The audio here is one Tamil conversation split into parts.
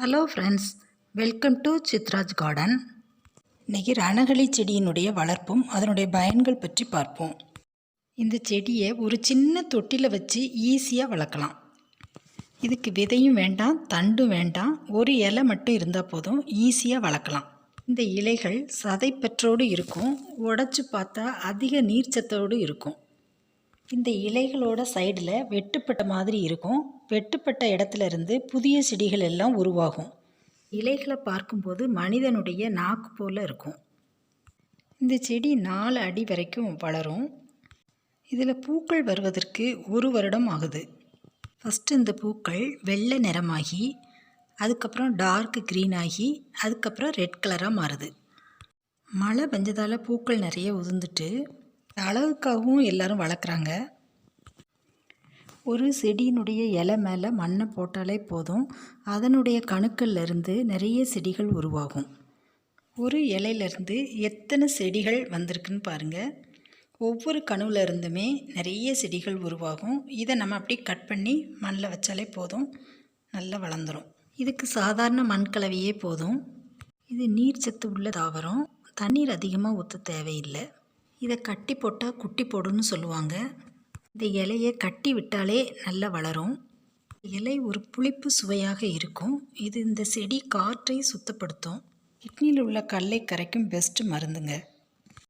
Hello friends welcome to Chitraj garden இன்றைக்கி ரணகளி செடியினுடைய வளர்ப்பும் அதனுடைய பயன்கள் பற்றி பார்ப்போம். இந்த செடியை ஒரு சின்ன தொட்டியில் வச்சு ஈஸியாக வளர்க்கலாம். இதுக்கு விதையும் வேண்டாம் தண்டும் வேண்டாம். ஒரு இலை மட்டும் இருந்தால் போதும் ஈஸியாக வளர்க்கலாம். இந்த இலைகள் சதைப்பற்றோடு இருக்கும் உடச்சி பார்த்தா அதிக நீர்ச்சத்தோடு இருக்கும். இந்த இலைகளோட சைடில் வெட்டுப்பட்ட மாதிரி இருக்கும். வெட்டுப்பட்ட இடத்துல இருந்து புதிய செடிகள் எல்லாம் உருவாகும். இலைகளை பார்க்கும்போது மனிதனுடைய நாக்கு போல் இருக்கும். இந்த செடி நாலு அடி வரைக்கும் வளரும். இதில் பூக்கள் வருவதற்கு ஒரு வருடம் ஆகுது. ஃபஸ்ட்டு இந்த பூக்கள் வெள்ளை நிறமாகி அதுக்கப்புறம் டார்க் க்ரீன் ஆகி அதுக்கப்புறம் ரெட் கலராக மாறுது. மழை பெஞ்சதால் பூக்கள் நிறைய உதிர்ந்துட்டு அழகுக்காகவும் எல்லாரும் வளர்க்குறாங்க. ஒரு செடியினுடைய இலை மேலே மண்ணை போட்டாலே போதும். அதனுடைய கணுக்கள்லேருந்து நிறைய செடிகள் உருவாகும். ஒரு இலையிலேருந்து எத்தனை செடிகள் வந்திருக்குன்னு பாருங்கள் ஒவ்வொரு கணுவில் இருந்துமே நிறைய செடிகள் உருவாகும். இதை நம்ம அப்படியே கட் பண்ணி மண்ணில் வச்சாலே போதும். நல்லா வளர்ந்துடும் இதுக்கு சாதாரண மண் கலவையே போதும். இது நீர் சத்து உள்ள தாவரம். தண்ணீர் அதிகமாக ஊற்ற தேவையில்லை. இதை கட்டி போட்டால் குட்டி போடுன்னு சொல்லுவாங்க. இந்த இலையை கட்டி விட்டாலே நல்லா வளரும். இலை ஒரு புளிப்பு சுவையாக இருக்கும். இது இந்த செடி காற்றை சுத்தப்படுத்தும். கிட்னியில் உள்ள கல்லை கரைக்கும் பெஸ்ட் மருந்துங்க.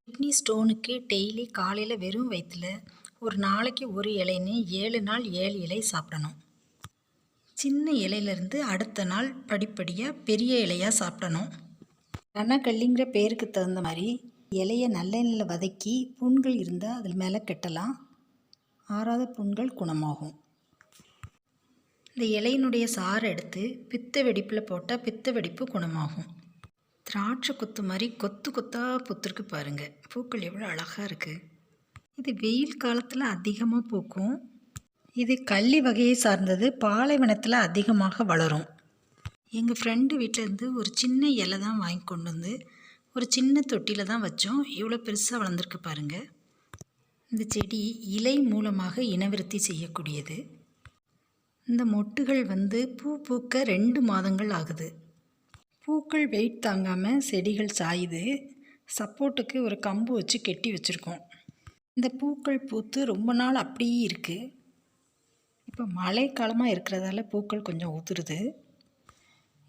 கிட்னி ஸ்டோனுக்கு டெய்லி காலையில் வெறும் வயிற்றில் ஒரு நாளைக்கு ஒரு இலைன்னு ஏழு நாள் ஏழு இலை சாப்பிடணும். சின்ன இலையிலேருந்து அடுத்த நாள் படிப்படியாக பெரிய இலையாக சாப்பிடணும். ரணக்கல்லிங்கிற பேருக்கு தகுந்த மாதிரி இலையை நல்லெண்ணெயில் வதக்கி புண்கள் இருந்தால் அதில் மேலே கெட்டலாம். ஆறாத புண்கள் குணமாகும். இந்த இலையினுடைய சாறு எடுத்து பித்த வெடிப்பில் போட்டால் பித்த வெடிப்பு குணமாகும். திராட்சை கொத்து மாதிரி கொத்து கொத்தாக பூத்துருக்கு பாருங்கள் பூக்கள் எவ்வளோ அழகாக இருக்குது இது வெயில் காலத்தில் அதிகமாக பூக்கும். இது கள்ளி வகையை சார்ந்தது பாலைவனத்தில் அதிகமாக வளரும். எங்கள் ஃப்ரெண்டு வீட்டிலேருந்து ஒரு சின்ன இலை தான் வாங்கி கொண்டு வந்து ஒரு சின்ன தொட்டியில் தான் வச்சோம். இவ்வளோ பெருசாக வளர்ந்துருக்கு பாருங்கள் இந்த செடி இலை மூலமாக இனவிருத்தி செய்யக்கூடியது. இந்த மொட்டுகள் வந்து பூ பூக்க ரெண்டு மாதங்கள் ஆகுது. பூக்கள் வெயிட் தாங்காமல் செடிகள் சாயுது. சப்போர்ட்டுக்கு ஒரு கம்பு வச்சு கெட்டி வச்சுருக்கோம். இந்த பூக்கள் பூத்து ரொம்ப நாள் அப்படியே இருக்குது இப்போ மழைக்காலமாக இருக்கிறதால பூக்கள் கொஞ்சம் ஊத்துருது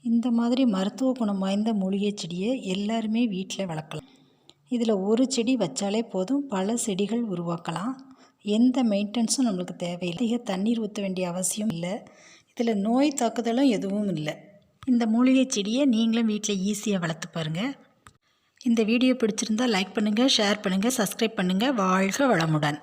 இந்த மாதிரி மருத்துவ குணம் வாய்ந்த மூலிகை செடியை எல்லாருமே வீட்டில் வளர்க்கலாம். இதில் ஒரு செடி வச்சாலே போதும். பல செடிகள் உருவாக்கலாம். எந்த மெயின்டெனன்ஸும் நம்மளுக்கு தேவையில்லை. அதிக தண்ணீர் ஊற்ற வேண்டிய அவசியம் இல்லை. இதில் நோய் தாக்குதலும் எதுவும் இல்லை. இந்த மூலிகை செடியை நீங்களும் வீட்டில் ஈஸியாக வளர்த்து பாருங்கள் இந்த வீடியோ பிடிச்சிருந்தால் லைக் பண்ணுங்கள் ஷேர் பண்ணுங்கள் சப்ஸ்கிரைப் பண்ணுங்கள் வாழ்க வளமுடன்.